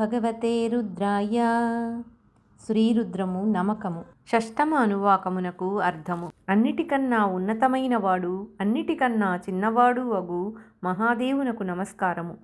భగవతే రుద్రాయ. శ్రీరుద్రము నమకము. షష్టమ అనువాకమునకు అర్థము. అన్నిటికన్నా ఉన్నతమైన వాడు అన్నిటికన్నా చిన్నవాడు అగు మహాదేవునకు నమస్కారము.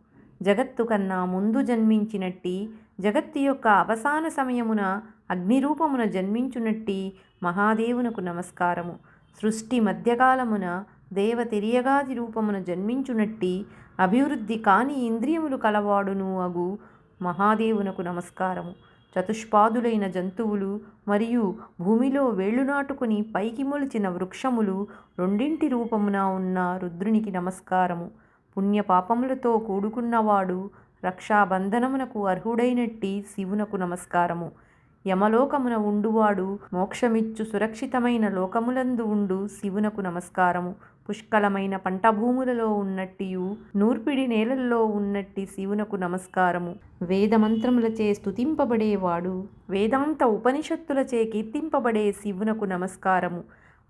జగత్తు కన్నా ముందు జన్మించినట్టి జగత్తు యొక్క అవసాన సమయమున అగ్నిరూపమున జన్మించునట్టి మహాదేవునకు నమస్కారము. సృష్టి మధ్యకాలమున దేవ తెరియగాది రూపమున జన్మించునట్టి అభివృద్ధి కాని ఇంద్రియములు కలవాడును అగు మహాదేవునకు నమస్కారము. చతుష్పాదులైన జంతువులు మరియు భూమిలో వేళ్ళు నాటుకుని పైకి మొలిచిన వృక్షములు రెండింటి రూపమున ఉన్న రుద్రునికి నమస్కారము. పుణ్యపాపములతో కూడుకున్నవాడు రక్షాబంధనమునకు అర్హుడైనట్టి శివునకు నమస్కారము. యమలోకమున ఉండువాడు మోక్షమిచ్చు సురక్షితమైన లోకములందు ఉండు శివునకు నమస్కారము. పుష్కలమైన పంట భూములలో ఉన్నట్టియు నూర్పిడి నేలల్లో ఉన్నట్టి శివునకు నమస్కారము. వేదమంత్రములచే స్తుతింపబడేవాడు వేదాంత ఉపనిషత్తులచే కీర్తింపబడే శివునకు నమస్కారము.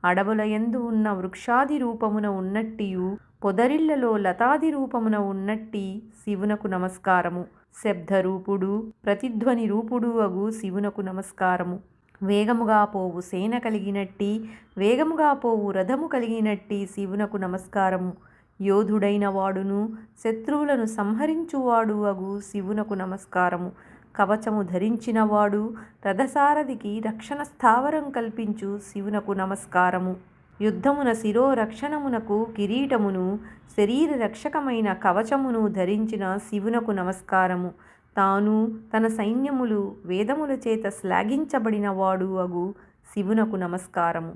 అడవుల యందు ఉన్న వృక్షాది రూపమున ఉన్నట్టియు పొదరిళ్ళలో లతాది రూపమున ఉన్నట్టి శివునకు నమస్కారము. శబ్దరూపుడు ప్రతిధ్వని రూపుడు అగు శివునకు నమస్కారము. వేగముగా పోవు సేన కలిగినట్టి వేగముగా పోవు రథము కలిగినట్టి శివునకు నమస్కారము. యోధుడైన వాడును శత్రువులను సంహరించువాడు అగు శివునకు నమస్కారము. కవచము ధరించినవాడు రథసారథికి రక్షణ స్థావరం కల్పించు శివునకు నమస్కారము. యుద్ధమున శిరోరక్షణమునకు కిరీటమును శరీర రక్షకమైన కవచమును ధరించిన శివునకు నమస్కారము. తాను తన సైన్యములు వేదముల చేత శ్లాఘించబడినవాడు అగు శివునకు నమస్కారము.